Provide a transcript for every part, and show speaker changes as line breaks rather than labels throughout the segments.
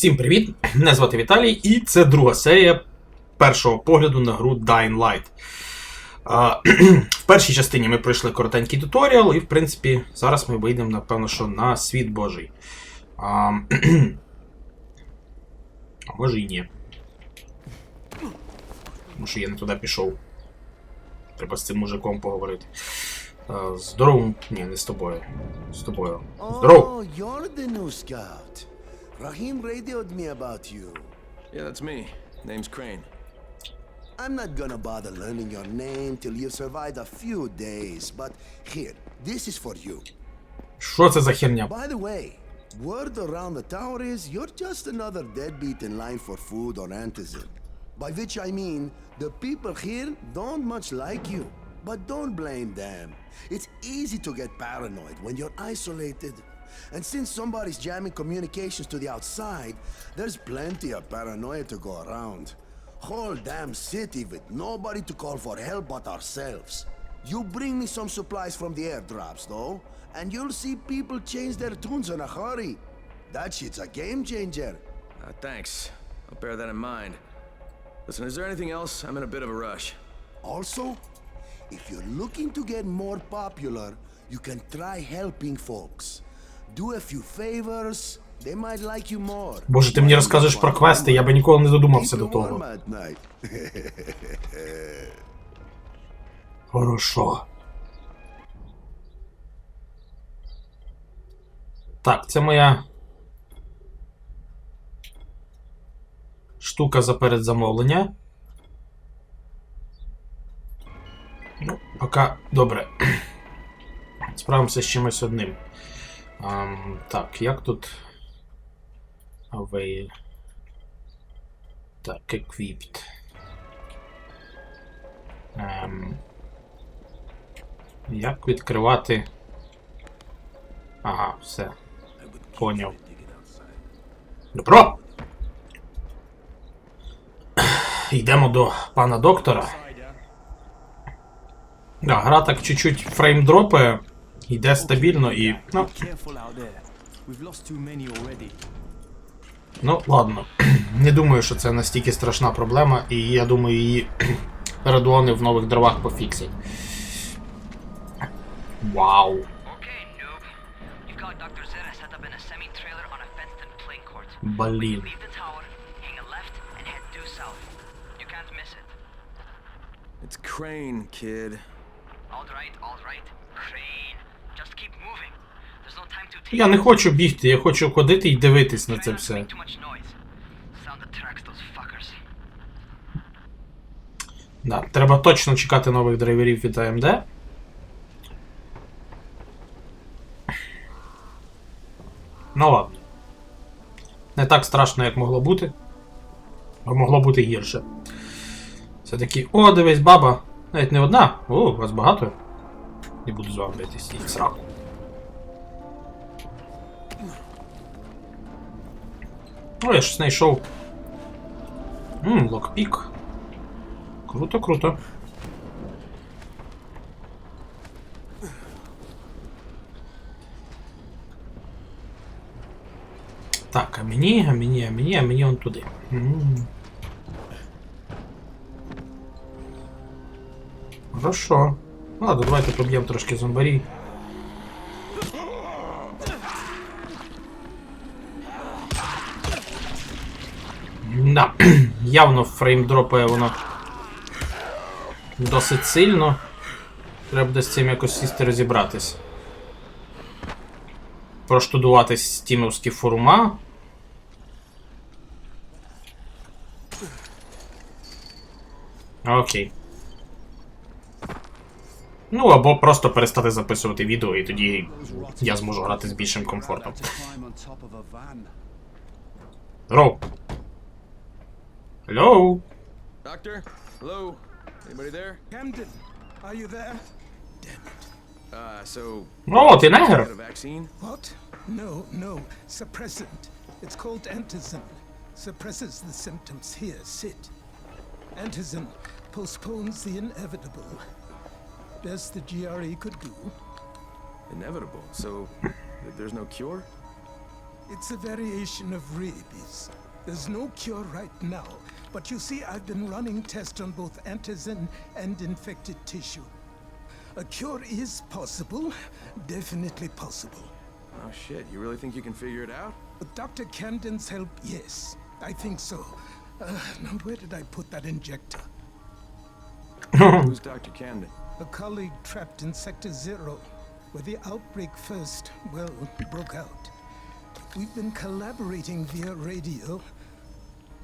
Всім привіт! Мене звати Віталій, і це друга серія першого погляду на гру Dying Light. В першій частині ми пройшли коротенький туторіал, і, в принципі, зараз ми вийдемо, напевно, що на світ Божий. А, може і ні. Тому що я не туди пішов. Треба з цим мужиком поговорити. Здорово. Ні, не з тобою. З тобою. Здорово!
Rahim radioed me about you.
Yeah, that's me. Name's Crane.
I'm not gonna bother learning your name till you've survived a few days, but here, this is for you.
Що це за херня?
By the way, word around the tower is you're just another deadbeat in line for food or antizin. By which I mean, the people here don't much like you. But don't blame them. It's easy to get paranoid when you're isolated. And since somebody's jamming communications to the outside, there's plenty of paranoia to go around. Whole damn city with nobody to call for help but ourselves. You bring me some supplies from the airdrops, though, and you'll see people change their tunes in a hurry. That shit's a game changer.
Uh, thanks. I'll bear that in mind. Listen, is there anything else? I'm in a bit of a rush.
Also, if you're looking to get more popular, you can try helping folks. Do a few favors, they might like you more.
Боже, ти мені розказуєш про квести, я би ніколи не додумався до того. Хорошо. Так, це моя. Штука за передзамовлення. Ну, поки добре. Справимося з чимось одним. Ам, так, як тут. Away. Так, equipped. Ем, як відкривати. Ага, все. Поняв. Добро! Йдемо до пана доктора. Да, гра так чуть-чуть фрейм дропає, йде стабільно і. Ну, ну ладно. Не думаю, що це настільки страшна проблема, і я думаю, її передуони в нових дровах пофіксять. Вау. Блін.
It's Crane, kid.
All right, all right. Crane.
Я не хочу бігти, я хочу ходити і дивитись на це все. Да, треба точно чекати нових драйверів від AMD. Ну ладно. Не так страшно, як могло бути. А могло бути гірше. Це такі. О, дивись, баба. Навіть не одна. О, у вас багато. Не буду з вами битись їх сраку. О, я щось знайшов. Ммм, локпік. Круто, круто. Так, а мені, а мені, а мені, а мені он туди. Хорошо. Ладно, давайте поб'ємо трошки зомбарі. Да, явно фреймдропає воно досить сильно. Треба буде з цим якось сісти розібратись. Проштудувати стімовські форума. Окей. Ну, або просто перестати записувати відео, і тоді я зможу грати з більшим комфортом. Здорово. Hello?
Doctor? Hello? Anybody there?
Camden, are you there? Damn it.
Uh, so...
No,
denied
her.
A vaccine?
What? No, no. Suppressant. It's called antizin. Suppresses the symptoms. Here, sit. Antizin postpones the inevitable. Best the GRE could do.
Inevitable? So, there's no cure?
It's a variation of rabies. There's no cure right now, but you see, I've been running tests on both antizin and infected tissue. A cure is possible, definitely possible.
Oh shit, you really think you can figure it out?
With Dr. Camden's help, yes, I think so. Uh, now, where did I put that injector?
Who's Dr. Camden?
A colleague trapped in Sector Zero, where the outbreak first, well, broke out. We've been collaborating via radio,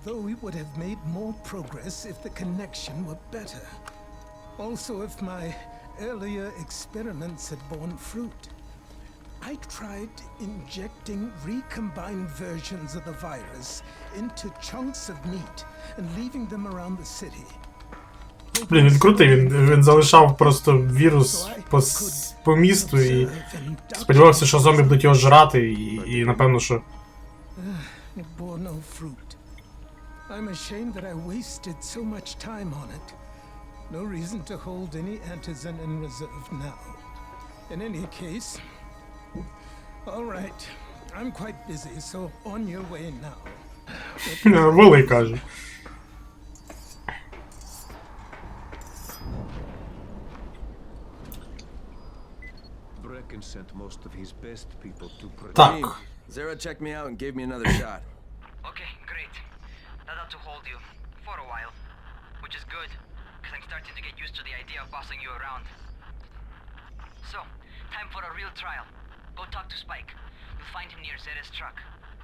though we would have made more progress if the connection were better. Also, if my earlier experiments had borne fruit. I tried injecting recombined versions of the virus into chunks of meat and leaving them around the city.
Блін, він крутий, він, він залишав просто вірус по, с- по місту і сподівався, що зомбі будуть його жрати, і, і напевно, що.
I'm ashamed that I wasted so much time on it. No reason to hold any antizin in reserve now. In any case, all right. I'm quite busy, so on your way now.
Воли каже.
Brecken sent most of his best people to protect.
Так.
Zara checked me out and gave me another shot.
Idea of bossing you around. So, time for a real trial. Go talk to Spike. You'll find him near Zera's truck.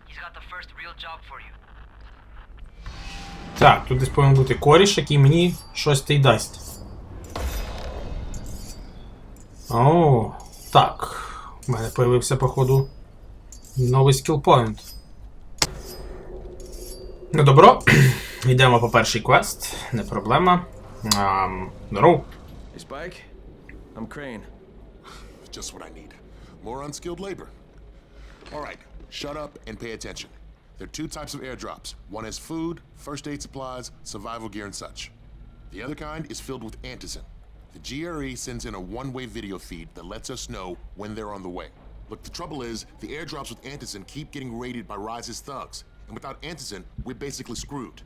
He's got the first real job for you.
Так, тут десь повинен бути коріш, який мені щось та й дасть. О, так. У мене появився, походу, новий скілпоінт. Ну, добро. Йдемо по перший квест, не проблема. Um, no.
Hey, Spike. I'm Crane.
Just what I need. More unskilled labor. All right, shut up and pay attention. There are two types of airdrops. One has food, first aid supplies, survival gear, and such. The other kind is filled with antizin. The GRE sends in a one-way video feed that lets us know when they're on the way. Look, the trouble is, the airdrops with antizin keep getting raided by Rise's thugs, and without antizin, we're basically screwed.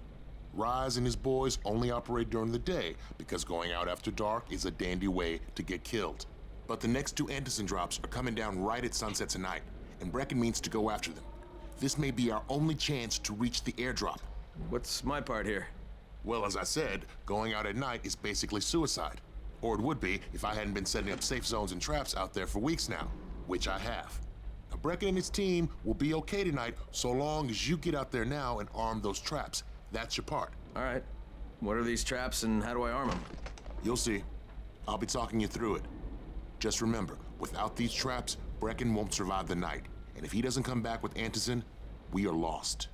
Rise and his boys only operate during the day because going out after dark is a dandy way to get killed. But the next two Anderson drops are coming down right at sunset tonight, and Brecken means to go after them. This may be our only chance to reach the airdrop.
What's my part here?
Well, as I said, going out at night is basically suicide. Or it would be if I hadn't been setting up safe zones and traps out there for weeks now, which I have. Now, Brecken and his team will be okay tonight so long as you get out there now and arm those traps. That's your part.
Alright. What are these traps and how do I arm them?
You'll see. I'll be talking you through it. Just remember, without these traps, Brecken won't survive the night. And if he doesn't come back with Antizin, we are lost.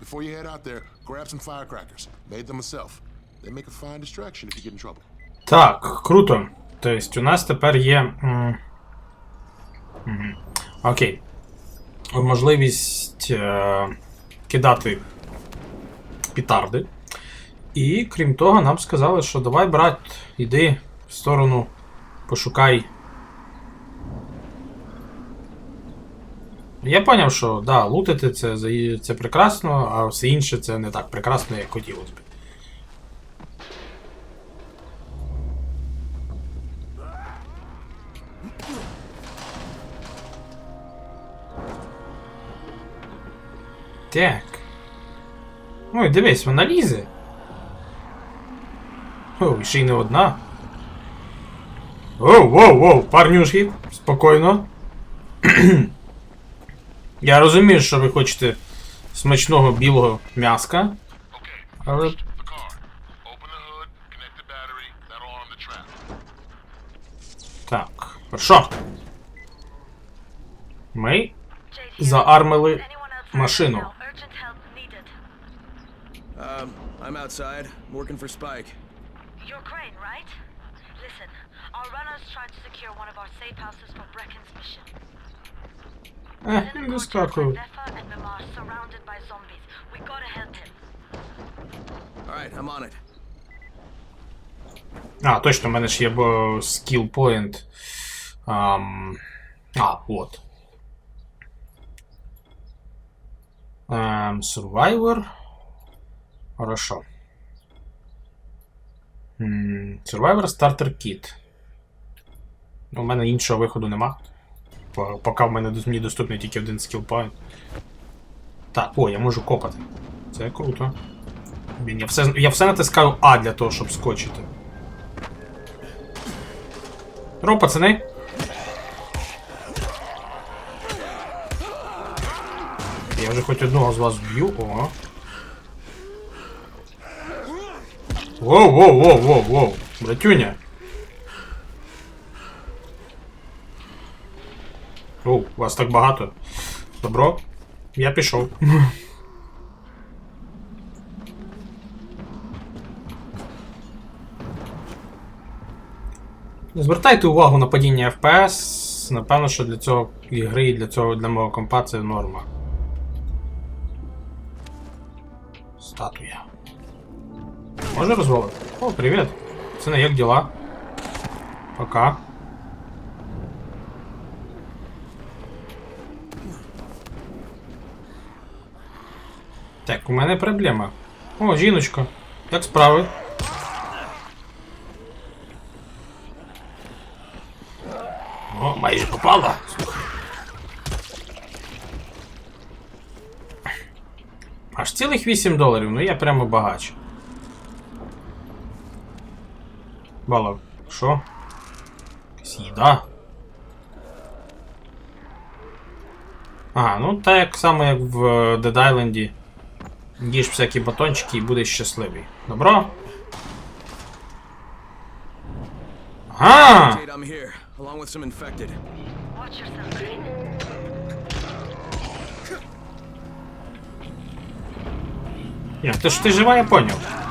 Before you head out there, grab some firecrackers. Made them myself. They make a fine distraction if you get in trouble.
Так, круто. Тобто, у нас тепер є. м, мгм. Окей. Можливість е, кидати пітарди. І крім того, нам сказали, що давай, брат, іди в сторону, пошукай. Я поняв, що да, лутити це, це прекрасно, а все інше це не так прекрасно, як хотілося б. Так. Ой, дивись, вона лізе. О, ще й не одна. Оу, воу, воу, парнюшки, спокійно. Я розумію, що ви хочете смачного білого м'яска. Але. Так, хорошо. Ми заармили машину.
Um, I'm outside, working for Spike.
You're Crane, right? Listen, our runners tried to secure one of our safe houses for Brecken's mission.
Ех,
Then
не
a contact
скакую.
by Zephyr and Mimar surrounded by zombies. We gotta help him.
Alright, I'm on it.
А, точно, в мене ж є бо, skill point. Ам... А, от. Ем, Survivor. Хорошо. Survivor Starter Kit. Ну, У мене іншого виходу нема. Поки в мене мені доступний тільки один скілпоінт. Так, о, я можу копати. Це круто. Блін, я все, я все натискаю А для того, щоб скочити. Ро, пацани. Я вже хоч одного з вас вб'ю. Ого. Воу, воу, воу, воу, воу. Братюня. Оу, вас так багато. Добро. Я пішов. Звертайте увагу на падіння FPS. Напевно, що для цього ігри і для цього для мого компа це норма. Статуя. Може розвалити? О, привіт. Пацани, як діла? Пока. Так, у мене проблема. О, жіночка. Як справи? О, майже попала. Аж цілих 8 доларів, ну я прямо багач. Балов, що? Якась їда. Ага, ну так само, як в е, Dead Island. Їж всякі батончики і будеш щасливий. Добро? Ага!
Jade, I'm along with some infected.
Watch yourself, Crane.
Ні, ти ж ти жива, я поняв.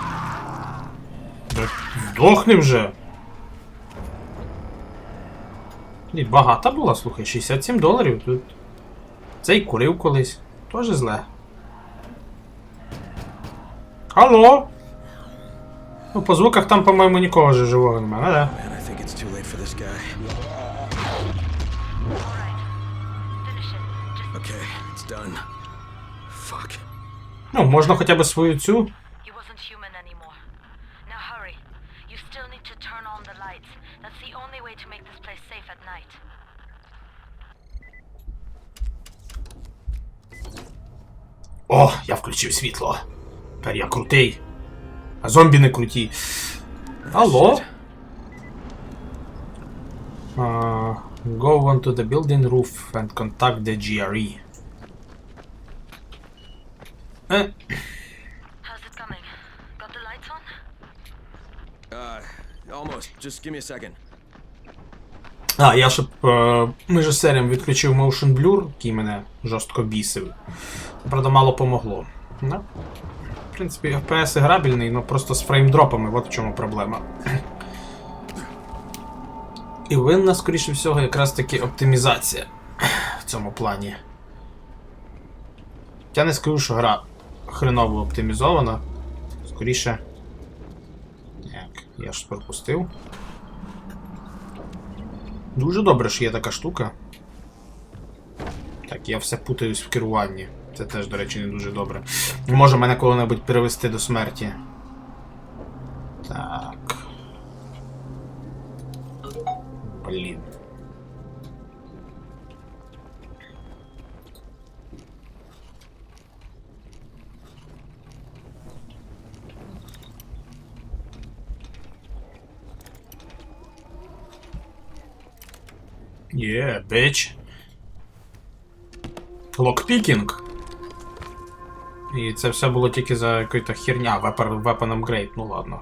Да Здохни вже. Ні, багата була, слухай, 67 доларів тут. Цей курив колись. Тоже зле. Алло? Ну, по звуках там, по-моєму, нікого вже живого немає, да?
Done. Fuck.
Ну, можна хоча б свою цю. О, я включив світло. Тепер я крутий. А зомбі не круті. Алло? Uh, go onto the building roof and contact the GRE. Е,
How's it coming? Got the lights on?
Uh, almost. Just give me a second.
А, я щоб е, між відключив Motion Blur, який мене жорстко бісив. Правда, мало помогло. Ну, в принципі, FPS грабельний, але просто з фреймдропами, от в чому проблема. І винна, скоріше всього, якраз таки оптимізація в цьому плані. Я не скажу, що гра хреново оптимізована. Скоріше. Як, я ж пропустив. Дуже добре, що є така штука. Так, я все путаюсь в керуванні. Це теж, до речі, не дуже добре. Може мене коли-небудь перевести до смерті. Так. Блін. Yeah, bitch. Локпікінг. І це все було тільки за якою-то херня, weapon, weapon upgrade, ну ладно.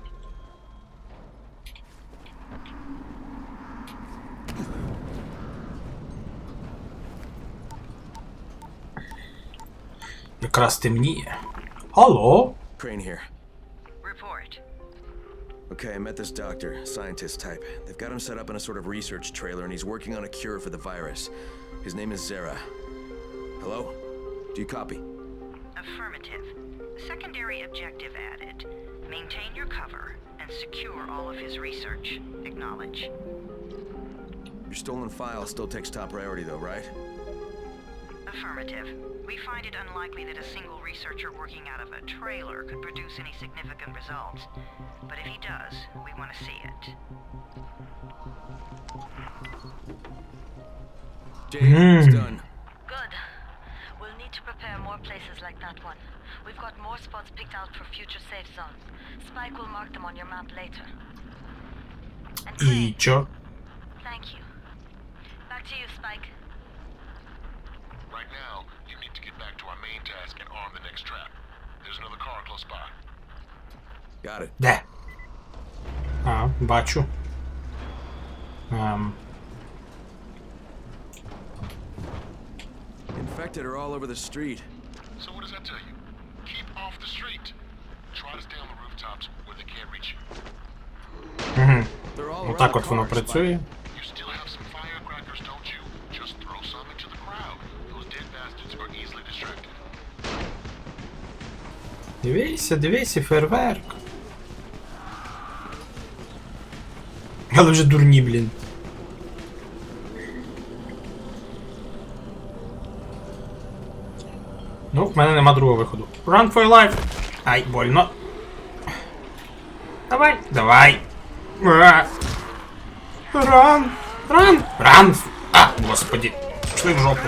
Якраз темніє. Алло?
Crane here. Okay, I met this doctor, scientist type. They've got him set up in a sort of research trailer, and he's working on a cure for the virus. His name is Zera. Hello? Do you copy?
Affirmative. Secondary objective added. Maintain your cover and secure all of his research. Acknowledge.
Your stolen file still takes top priority, though, right?
Affirmative. We find it unlikely that a single researcher working out of a trailer could produce any significant results. But if he does, we want to see it.
Mm. it's
hmm.
done.
Good. We'll need to prepare more places like that one. We've got more spots picked out for future safe zones. Spike will mark them on your map later. And Craig, Thank you. Back to you, Spike.
Right now, you need to get back to our main task and arm the next trap. There's another car close by.
Got it.
Де? А, бачу. Ем,
Infected are all over the street.
So what does that tell you? Keep off the street. Try to stay on the rooftops where they can't reach you.
They're all around
отак
the
от воно
car, Spike.
працює.
You still have
Дивися, дивися, фейерверк. Але вже дурні, блін. Ну, в мене нема другого виходу. Run for your life! Ай, больно. Давай, давай. Ура. Run! Run! Run! А, господи. Пішли в жопу.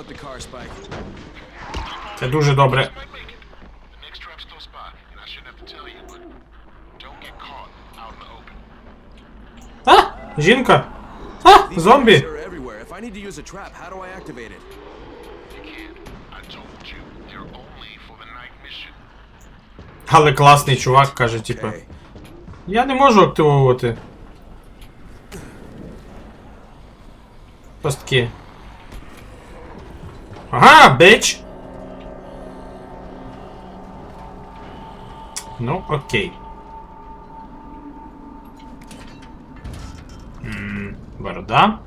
in the open.
А! Жінка! А! Зомбі! Але класний чувак каже, типу.
Okay.
Я не можу активовувати. Пастки. Ага, бич! Ну, окей. М, Борода.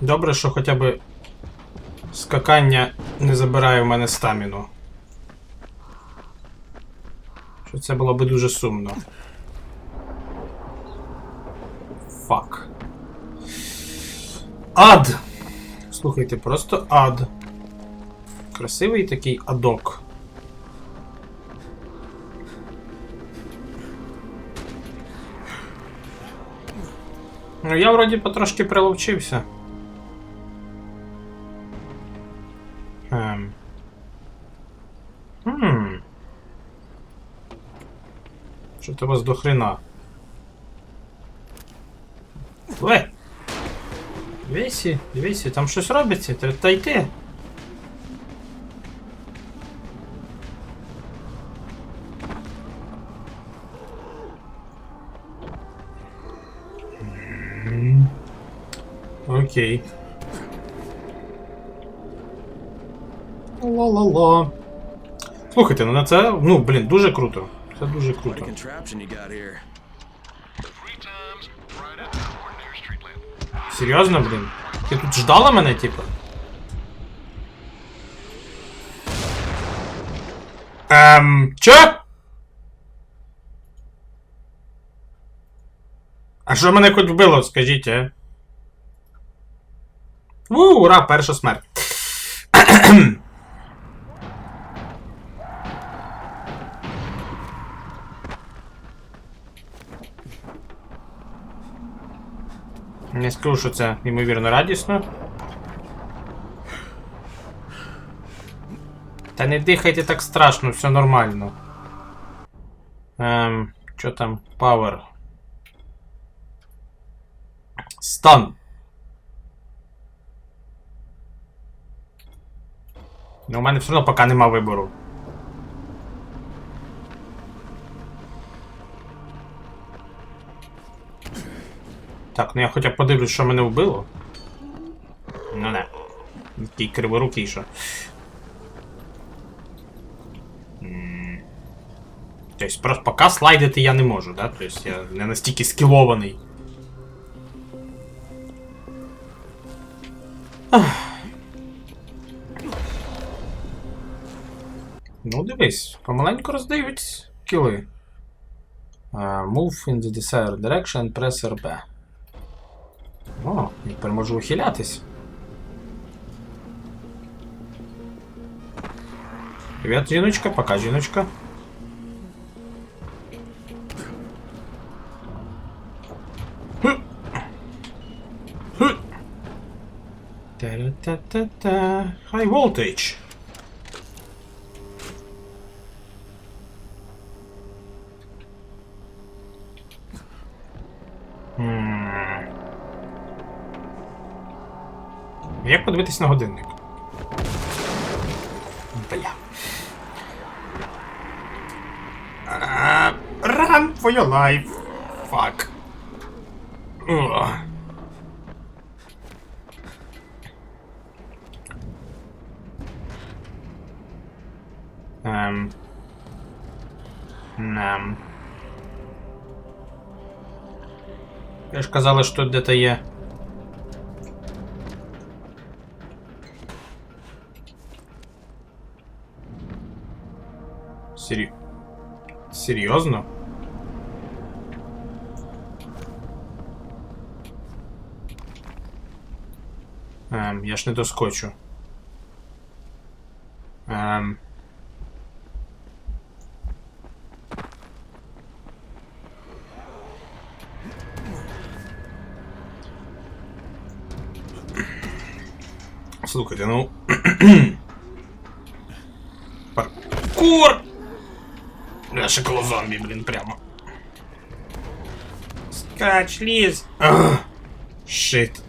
Добре, що хоча б скакання не забирає в мене стаміну. Що це було би дуже сумно. Ад! Слухайте, просто ад. Красивий такий адок. Ну, я вроді потрошки приловчився. Ем. Хм. Що то вас до хрена? Дивіться, дивіться, там щось робиться, треба та йти. М. Окей. Ла-ла-ла. Слухайте, ну на це, ну, блін, дуже круто. Це дуже
What a
круто.
contraption you got here.
Three times brighter than an ordinary street lamp.
Серйозно, блін? Ти тут ждала мене, типу? Ем, чо? А що мене хоч вбило, скажіть, а? У, ура, перша смерть. Не скажу, що це неймовірно радісно. Та не дихайте так страшно, все нормально. Ем, що там? Power. Стан. Ну, у мене все одно поки нема вибору. Так, ну я хоча б подивлюсь, що мене вбило. Ну не. Такий криворукий, що. Тобто просто поки слайдити я не можу, да? Тобто я не настільки скілований. Ну, дивись, помаленьку роздають кіли. Uh, move in the desired direction, press RB. О, я тепер можу ухилятись. Привіт, жіночка, пока, жіночка. Хм. Хм. Та-ра-та-та-та. High voltage. Як подивитись на годинник? Бля. Run for your life. Fuck. Ugh. Ем. Нам. Я ж казали, що де-то є. Сері... Серйозно? Ем, я ж не доскочу. Ем... Слухайте, ну. Паркур! Бля, шоколо зомбі, блін, прямо. Скач, ліз. Ах, Шит.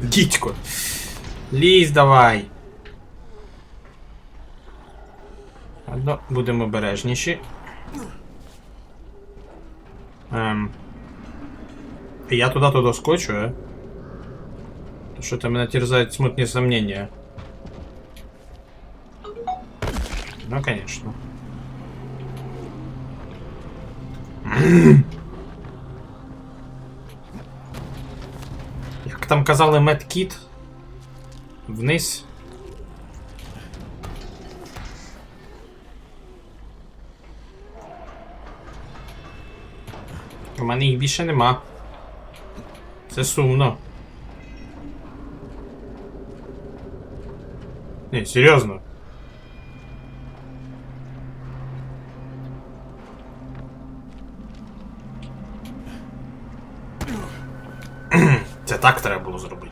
Дідько. Лізь давай. Ладно, будемо обережніші. Ем. Я туди то доскочу, а? Что-то меня терзают смутные сомнения. Ну, конечно. Як там казали медкіт? Вниз. У мене їх більше нема. Це сумно. Не, серйозно. Так треба було зробити.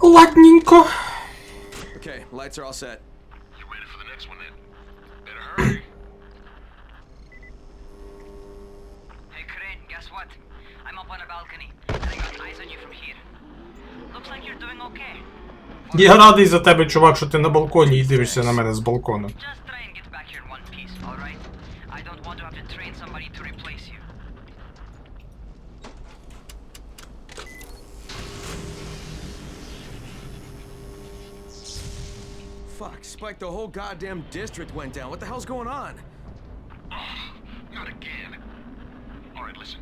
Ладненько.
Okay, lights are all set.
You ready for the next one then? Better hurry.
Hey, Crane, guess what? I'm up on a balcony, and I got eyes on you from here. Looks like you're doing okay.
Я радий за тебе, чувак, що ти на балконі і дивишся на мене з балкону.
Just try
Spike, the whole goddamn district went down. What the hell's going on?
Not again. All right, listen.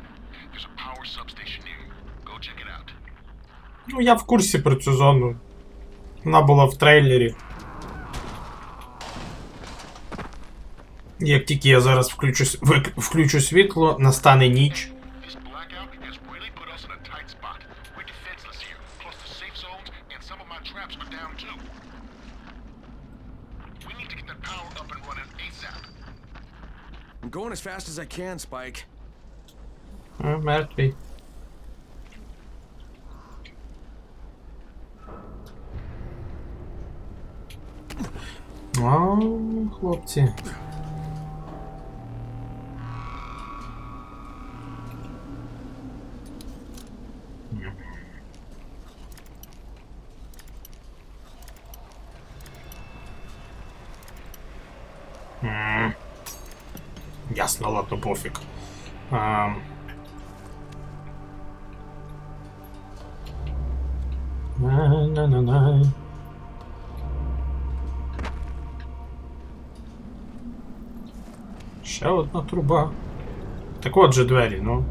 There's a power substation near you. Go check it out.
Ну, я в курсі про цю зону. Вона була в трейлері. Як тільки я зараз включу, вик- включу світло, настане ніч.
going as fast as I can, Spike.
I'm Bey. Вау, хлопці. Mm. Ясно, ладно, пофіг. А... На-на-на-на. Ще одна труба. Так от же двері, ну.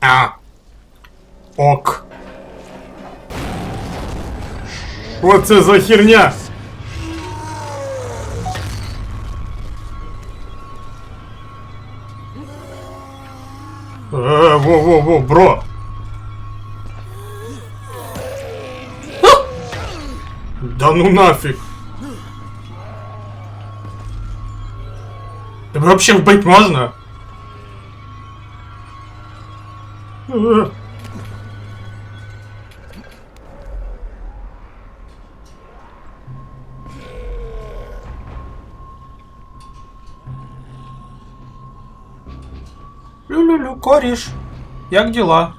А. Ок. Що це за херня? Во-во-во, бро. Да ну нафиг. Тебе вообще вбить можно? Е. Як дела?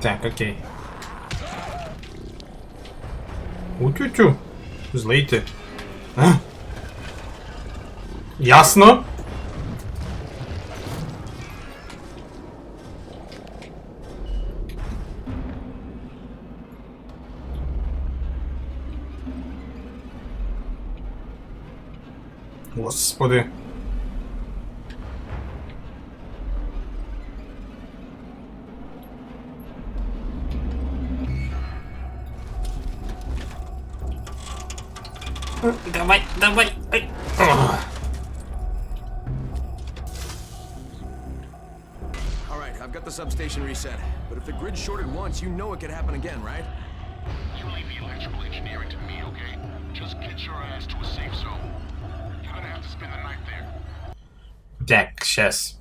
Так, окей. Утю-тю. Злий ти. А? Ясно? Давай, давай. Ай. Ах.
All right, I've got the substation reset. But if the grid shorted once, you know it could happen again, right?
You leave the electrical engineering to me, okay? Just get your ass to a safe zone. You're gonna have to spend the night there.
Так, сейчас.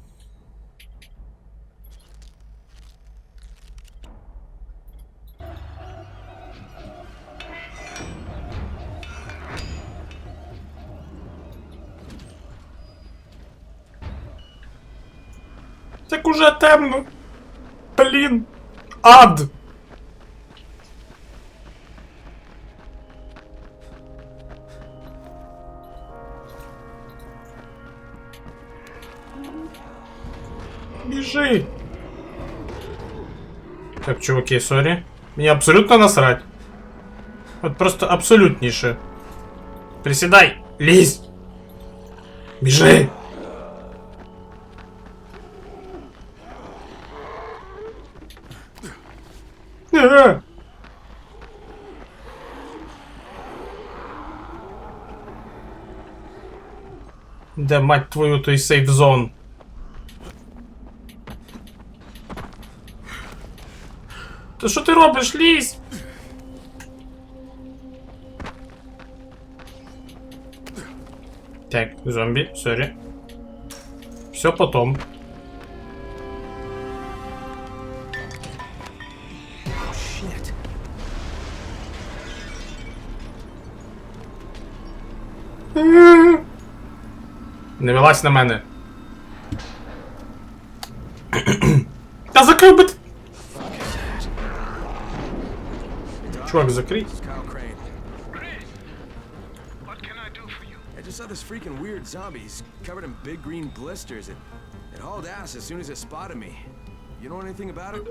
Так уже темно. Блін. Ад. Біжи. Так, чуваки, сорі. Мені абсолютно насрать. От просто абсолютніше. Присідай! Лізь! Біжи! Е! Де мать твою той сейф зон? Та що ти робиш, лізь? Так, зомбі, сорі. Все потом. Не вилазь на мене. Та закрив би. ти- Чувак, закрий.
This is Kyle Crane.
Chris, what can I do for you?
I just saw this freaking weird zombie. He's covered in big green blisters. It, it hauled ass as soon as it spotted me. You know anything about it?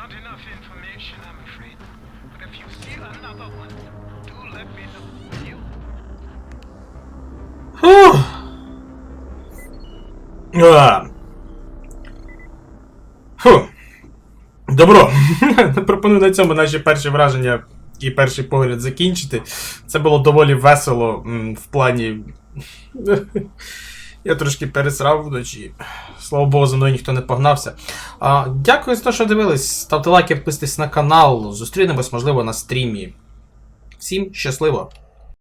Not enough information, I'm afraid. But if you see another one, do let me know.
Добро. Пропоную на цьому наші перші враження і перший погляд закінчити. Це було доволі весело в плані. Я трошки пересрав вночі. Слава Богу, за мною ніхто не погнався. А, дякую за те, що дивились. Ставте лайки, підписуйтесь на канал. Зустрінемось, можливо, на стрімі. Всім щасливо!